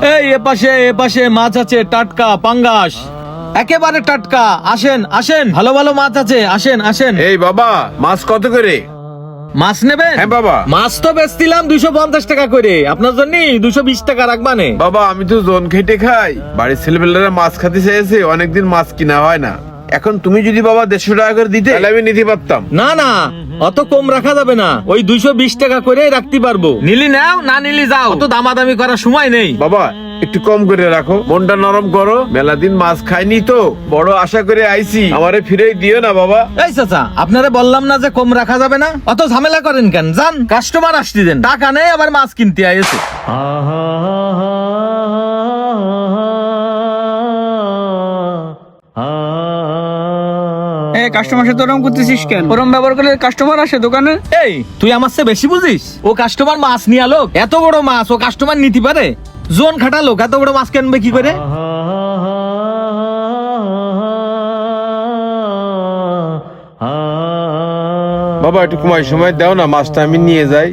এই এপাশে এপাশে মাছ আছে টাটকা পাঙ্গাস। একেবারে টাটকা। আসেন আসেন। ভালো ভালো মাছ আছে। আসেন আসেন। এই বাবা মাছ কত করে? মাছ নেবেন? হ্যাঁ বাবা। মাছ তো বেচতিলাম দুইশো পঞ্চাশ টাকা করে। আপনার জন্য দুশো বিশ টাকা রাখবানে বাবা আমি তো জোন খেটে খাই। বাড়ির ছেলেপেলেরা মাছ খাতে চেয়েছে অনেকদিন মাছ কিনা হয় না। এখন তুমি যদি বাবা দেড়শো টাকা করে দিতে তাহলে আমি নিতে পারতাম। না না অত কম রাখা যাবে না। ওই দুইশো বিশ টাকা করে রাখতে পারব। নিলি নাও না নিলি যাও। অত দামাদামি করার সময় নেই। বাবা একটু কম করে রাখো। মনটা নরম করো। মেলা দিন মাছ খাইনি তো। বড় আশা করে আইছি। আমারে ফিরে দিও না বাবা। এই চাচা আপনারা বললাম না যে কম রাখা যাবে না? অত ঝামেলা করেন কেন? যান কাস্টমার আসতে দেন। টাকা নেই আবার মাছ কিনতে আইছে। এ কাস্টমার সাথে ওরকম করতেছিস কেন? ওরকম ব্যবহার করলে কাস্টমার আসে দোকানে? এই তুই আমার চেয়ে বেশি বুঝিস? ও কাস্টমার মাছ নিয়ে আলো এত বড় মাছ ও কাস্টমার নিতে পারে? জোন খাটা লোক এত বড় মাছ কিনবে কি করে? বাবা একটু কমাই সময় দাও না মাছটা আমি নিয়ে যাই।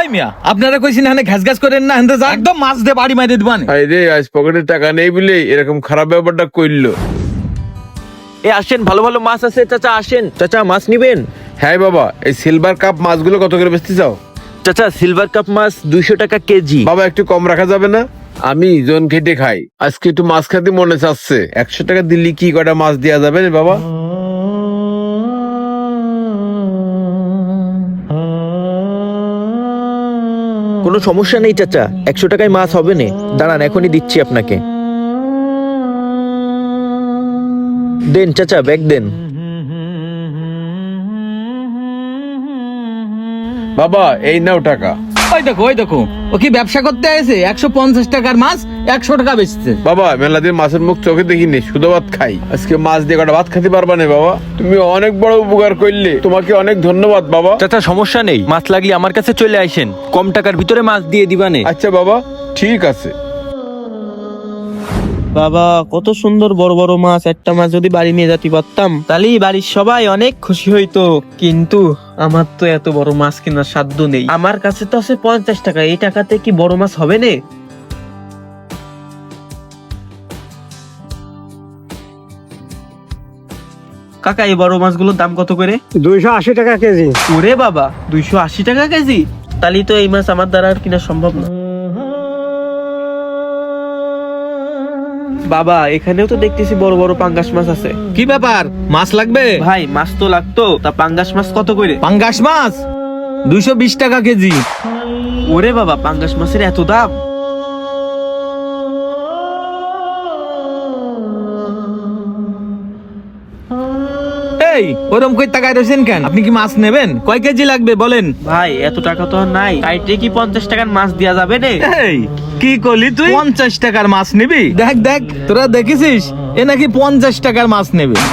এই মিয়া আপনারা কইছেন হানে ঘাস ঘাস করেন না একদম মাছ দিয়ে বাড়ি মাইরে দিবান। আরে রে আজ পকেটে টাকা নেই বলে এরকম খারাপ ব্যাপারটা করল এ আসেন ভালো ভালো মাছ আছে চাচা আসেন। চাচা মাছ নিবেন? হ্যাঁ বাবা এই সিলভার কাপ মাছগুলো কত করে বেচতে চাও? চাচা সিলভার কাপ মাছ দুইশো টাকা কেজি। বাবা একটু কম রাখা যাবে না? আমি জন খেটে খাই। আজকে একটু মাছ খেতে মনে চাচ্ছে। একশো টাকা দিল্লি কি কটা মাছ দেওয়া যাবে রে বাবা? কোনো সমস্যা নেই চাচা। একশো টাকায় মাছ হবে না। দাঁড়ান এখনই দিচ্ছি আপনাকে। দেন চাচা ব্যাগ দেন। বাবা এই নাও টাকা। ওই দেখো ওই দেখো ও কি ব্যবসা করতে আইছে? একশো পঞ্চাশ টাকার মাছ একশো টাকা বেচছে। বাবা মেলা দিন মাছের মুখ চোখে দেখিনি শুধু ভাত খাই। আজকে মাছ দিয়ে কটা ভাত খেতে পারবা না বাবা? তুমি অনেক বড় উপকার করলে। তোমাকে অনেক ধন্যবাদ বাবা। চাচা সমস্যা নেই। মাছ লাগলে আমার কাছে চলে আইসেন কম টাকার ভিতরে মাছ দিয়ে দিবানে আচ্ছা বাবা ঠিক আছে। বাবা কত সুন্দর বড় বড় মাছ একটা মাছ যদি বাড়ি নিয়ে যেতে পারতাম তাহলেই বাড়ির সবাই অনেক খুশি হইতো। কিন্তু আমার তো এত বড় মাছ কেনার সাধ্য নেই। আমার কাছে তো আছে পঞ্চাশ টাকা এই টাকাতে কি বড় মাছ হবে না? কাকা এই বড় মাছগুলোর দাম কত করে? দুইশো আশি টাকা কেজি। ওরে বাবা দুইশো আশি টাকা কেজি? তাহলে তো এই মাছ আমার দ্বারা আর কিনা সম্ভব না। বাবা এখানেও তো দেখতেছি বড় বড় পাঙ্গাস মাছ আছে। কি ব্যাপার? মাছ লাগবে? ভাই মাছ তো লাগতো। তা পাঙ্গাস মাছ কত করে? পাঙ্গাস মাছ? দুইশো বিশ টাকা কেজি। ওরে বাবা পাঙ্গাস মাছের এত দাম? এই ওরম কই টাকায় রয়েছেন কেন? আপনি কি মাছ নেবেন? কয় কেজি লাগবে বলেন। ভাই এত টাকা তো আর নাই। কাইটে কি পঞ্চাশ টাকার মাছ দেওয়া যাবে রে এই কি করলি তুই? পঞ্চাশ টাকার মাছ নিবি? দেখ দেখ তোরা দেখেছিস? এ নাকি পঞ্চাশ টাকার মাছ নেবে।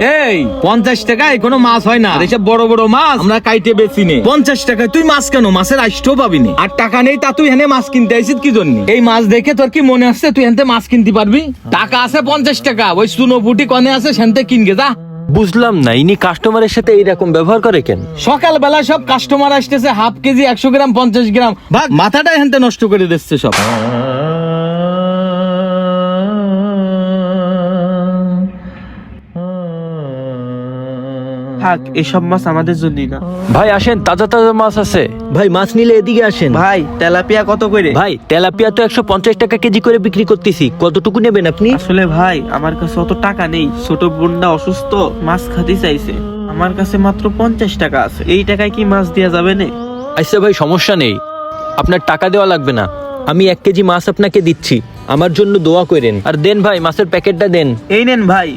এই পঞ্চাশ টাকায় কোনো মাছ হয় না। এসব বড় বড় মাছ আমরা কাইটে বেশি নে। পঞ্চাশ টাকায় তুই মাছ কেন? মাছের পাবি না। আর টাকা নেই তা তুই হেনে মাছ কিনতে আইসিস কি জন্য? এই মাছ দেখে তোর কি মনে আসছে? তুই হেনতে মাছ কিনতে পারবি? টাকা আছে পঞ্চাশ টাকা। ওই সুনো পুটি কনে আছে সেনতে কিনগে যা। বুঝলাম না ইনি কাস্টমারের সাথে এইরকম ব্যবহার করে কেন? সকালবেলা সব কাস্টমার আসতেছে হাফ কেজি একশো গ্রাম পঞ্চাশ গ্রাম। ভাগ মাথাটা হেনতে নষ্ট করে দিচ্ছে সব। থাক এসব মাছ আমাদের জন্যই না। ভাই আসেন তাজা তাজা মাছ আছে। ভাই মাছ নিলে এদিকে আসেন। ভাই তেলাপিয়া কত করে? ভাই তেলাপিয়া তো একশো পঞ্চাশ টাকা কেজি করে বিক্রি করতেছি। কতটুকু নেবেন আপনি? আসলে ভাই আমার কাছে অত টাকা নেই। ছোট বোনটা অসুস্থ মাছ খাতে চাইছে। আমার কাছে মাত্র পঞ্চাশ টাকা আছে। এই টাকায় কি মাছ দেওয়া যাবে না? আচ্ছা ভাই সমস্যা নেই। আপনার টাকা দেওয়া লাগবে না। আমি এক কেজি মাছ আপনাকে দিচ্ছি। আমার জন্য দোয়া করেন। আর দেন ভাই মাছের প্যাকেটটা দেন। এই নেন ভাই।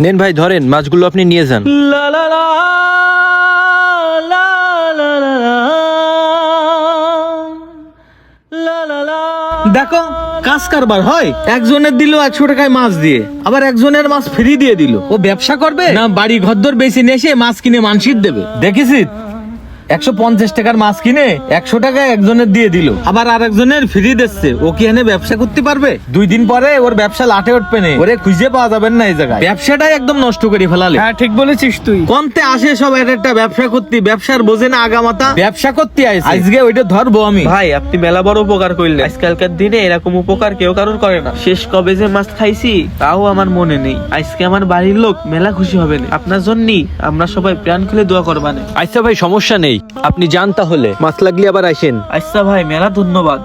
নেন ভাই ধরেন মাছগুলো আপনি নিয়ে যান দেখো কাজ কারবার হয় একজনের দিল একশো টাকায় মাছ দিয়ে আবার একজনের মাছ ফ্রি দিয়ে দিল ও ব্যবসা করবে না বাড়ি ঘরদর বেশি নেসে মাছ কিনে মানসির দেবে দেখেছিস একশো পঞ্চাশ টাকার মাছ কিনে একশো টাকা একজনের দিয়ে দিল। আবার আর একজনের ফ্রি দিচ্ছে। ও কি এনে ব্যবসা করতে পারবে? দুই দিন পরে ওর ব্যবসা লাটে উঠবে না। ওরে খুঁজে পাওয়া যাবেন না এই জায়গায়। ব্যবসাটাই একদম নষ্ট করে ফেলালে। হ্যাঁ ঠিক বলেছিস তুই। কন্তে আসে সব এক একটা ব্যবসা করতে। ব্যবসার বোঝে না আগামাতা। ব্যবসা করতে আইছে। আজকে ওইটা ধরবো আমি। ভাই আপনি মেলা বড় উপকার করলেন। আজকালকার দিনে এরকম উপকার কেউ কারোর করে না। শেষ কবে যে মাছ খাইছি তাও আমার মনে নেই। আজকে আমার বাড়ির লোক মেলা খুশি হবে না। আপনার জন্যই আমরা সবাই প্রাণ খুলে দোয়া করবানে। আচ্ছা ভাই সমস্যা নেই। আপনি যান তাহলে। মাছ লাগলে আবার আসেন। আচ্ছা ভাই মেলা ধন্যবাদ।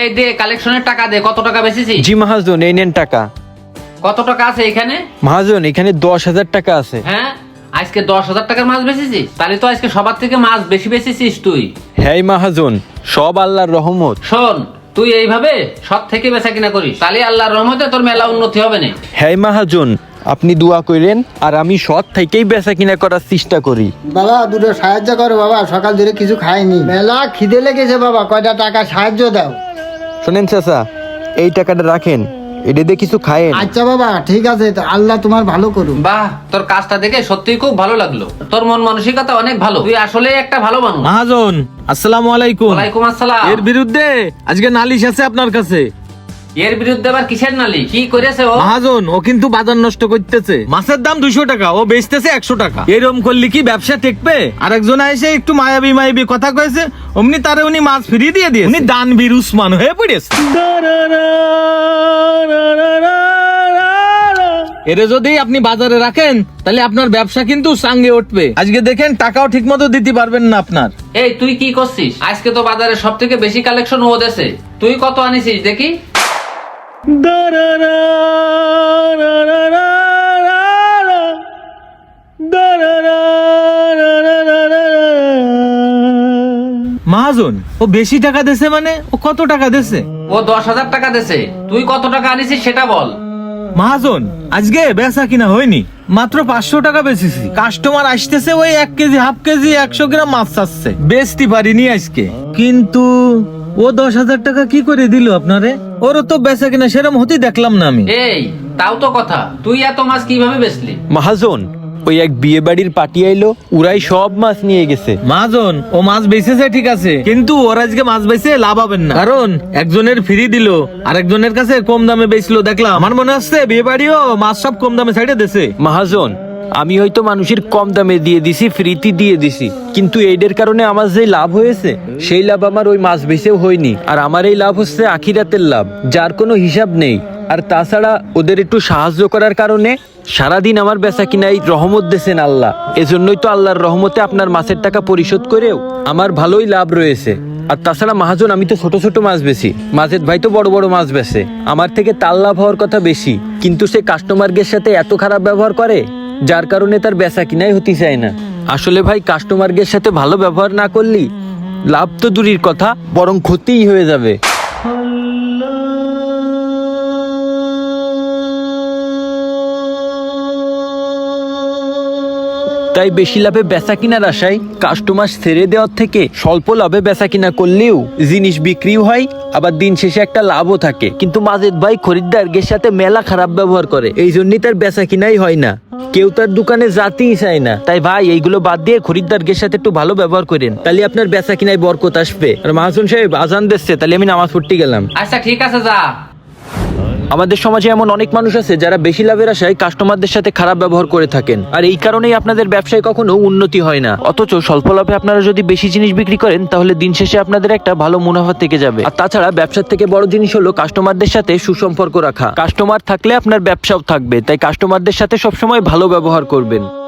এই দে কালেকশনের টাকা দে কত টাকা বেচেছিস? জি মহাজন এই নেন টাকা। কত টাকা আছে এখানে? মহাজন এখানে দশ হাজার টাকা আছে। হ্যাঁ? আজকে দশ হাজার টাকার মাছ বেচেছিস? তাহলে তো আজকে সবার থেকে মাছ বেশি বেচেছিস তুই। হ্যাঁ মহাজন সব আল্লাহর রহমত। শোন তুই এইভাবে সব থেকে বেচা কিনা করিস। তাহলে আল্লাহর রহমতে তোর মেলা উন্নতি হবে না। হ্যাঁ মহাজন আপনি দোয়া করেন আর আমি সৎ থেকেই বেচা কিনা করার চেষ্টা করি। বাবা দুটো সাহায্য করো বাবা সকাল ধরে কিছু খাইনি। মেলা খিদে লেগেছে বাবা কয়টা টাকা সাহায্য দাও। শোনেন চাচা এই টাকাটা রাখেন এটা দিয়ে কিছু খায়েন। আচ্ছা বাবা ঠিক আছে তো আল্লাহ তোমার ভালো করুন বাহ তোর কাজটা দেখে সত্যিই খুব ভালো লাগল। তোর মন মানসিকতা অনেক ভালো। তুই আসলে একটা ভালো মানুষ। মহাজন আসসালামু আলাইকুম। ওয়ালাইকুম আসসালাম। এর বিরুদ্ধে আজকে নালিশ আছে আপনার কাছে। এর বিরুদ্ধে আবার কিসের নালি? কি করেছে ও? মহাজন ও কিন্তু বাজার নষ্ট করতেছে। মাছের দাম দুইশো টাকা ও বেচতেছে একশো টাকা। এরকম করলে কি ব্যবসা টেকবে আরেকজন এসে একটু মায়াবি মায়াবি কথা কয়েছে অমনি তারে উনি মাছ ফিরিয়ে দিয়ে দিয়ে উনি উসমান হয়ে পড়েছে। এরে যদি আপনি বাজারে রাখেন তাহলে আপনার ব্যবসা কিন্তু সাঙ্গে উঠবে। আজকে দেখেন টাকাও ঠিক মতো দিতে পারবেন না আপনার। এই তুই কি করছিস? আজকে তো বাজারে সব থেকে বেশি কালেকশন ও দেশে তুই কত আনিছিস দেখি? মহাজন ও বেশি টাকা দেছে মানে? ও কত টাকা দেছে? ও দশ হাজার টাকা দেছে। তুই কত টাকা আনিছিস সেটা বল। মহাজন আজকে বেচা কিনা হয়নি। মাত্র পাঁচশো টাকা বেচেছি। কাস্টমার আসতেছে ওই এক কেজি হাফ কেজি একশো গ্রাম মাছ চাচ্ছে। বেচতে পারিনি আজকে। কিন্তু ও দশ হাজার টাকা কি করে দিল আপনারে? ওরও তো বেচা কিনা সেরকম হতেই দেখলাম না আমি। এই তাও তো কথা। তুই এত মাছ কীভাবে বেচলি? মহাজন ওই এক বিয়ে বাড়ির পার্টি আইলো উরাই সব মাছ নিয়ে গেছে। মহাজন ও মাছ বেচেছে ঠিক আছে কিন্তু ওর আজকে মাছ বেচে লাভ হবেন না। কারণ একজনের ফ্রি দিল আর একজনের কাছে কম দামে বেচলো দেখলাম। আমার মনে হচ্ছে বিয়ে বাড়িও মাছ সব কম দামে সাইডে দেছে। মহাজন আমি হয়তো মানুষের কম দামে দিয়ে দিছি, ফ্রিতে দিয়ে দিছি। কিন্তু এইটার কারণে আমার যে লাভ হয়েছে, সেই লাভ আমার ওই মাছ বেছেও হয়নি। আর আমার এই লাভ হচ্ছে আখিরাতের লাভ, যার কোনো হিসাব নেই। আর তাছাড়া ওদের একটু সাহায্য করার কারণে সারাদিন আমার বেচা কিনাই রহমত দিয়েছেন আল্লাহ। এজন্যই তো আল্লাহর রহমতে আপনার মাছের টাকা পরিশোধ করেও আমার ভালোই লাভ রয়েছে। আর তাছাড়া মাহাজন, আমি তো ছোট ছোট মাছ বেশি মাছের ভাই তো বড় বড় মাছ বেছে আমার থেকে তার লাভ হওয়ার কথা বেশি। কিন্তু সে কাস্টমারদের সাথে এত খারাপ ব্যবহার করে যার কারণে তার বেচা কিনাই হতে চায় না। আসলে ভাই কাস্টমারদের সাথে ভালো ব্যবহার না করলি লাভ তো দূরের কথা, বরং ক্ষতিই হয়ে যাবে। তাই বেশি লাভে বেচা কিনার আশায় কাস্টমার ছেড়ে দেওয়ার থেকে স্বল্প লাভে বেচা কিনা করলেও জিনিস বিক্রিও হয়, আবার দিন শেষে একটা লাভও থাকে। কিন্তু মাজেদ ভাই খরিদ্দারদের সাথে মেলা খারাপ ব্যবহার করে, এই জন্যই তার বেচা কিনাই হয় না। কেউ তার দোকানে যাতেই চায় না। তাই ভাই, এইগুলো বাদ দিয়ে খরিদ্দারদের সাথে একটু ভালো ব্যবহার করেন। তাহলে আপনার বেচা কিনায় বরকত আসবে। আর মাহাজন সাহেব, আজান দিচ্ছে, তাহলে আমি নামাজ পড়তে গেলাম। আচ্ছা ঠিক আছে, যা। আমাদের সমাজে এমন অনেক মানুষ আছে যারা বেশি লাভের আশায় কাস্টমারদের সাথে খারাপ ব্যবহার করে থাকেন। আর এই কারণেই আপনাদের ব্যবসায় কখনো উন্নতি হয় না। অথচ স্বল্প লাভে আপনারা যদি বেশি জিনিস বিক্রি করেন, তাহলে দিন শেষে আপনাদের একটা ভালো মুনাফা থেকে যাবে। আর তাছাড়া ব্যবসার থেকে বড় জিনিস হলো কাস্টমারদের সাথে সুসম্পর্ক রাখা। কাস্টমার থাকলে আপনার ব্যবসাও থাকবে, তাই কাস্টমারদের সাথে সবসময় ভালো ব্যবহার করবেন।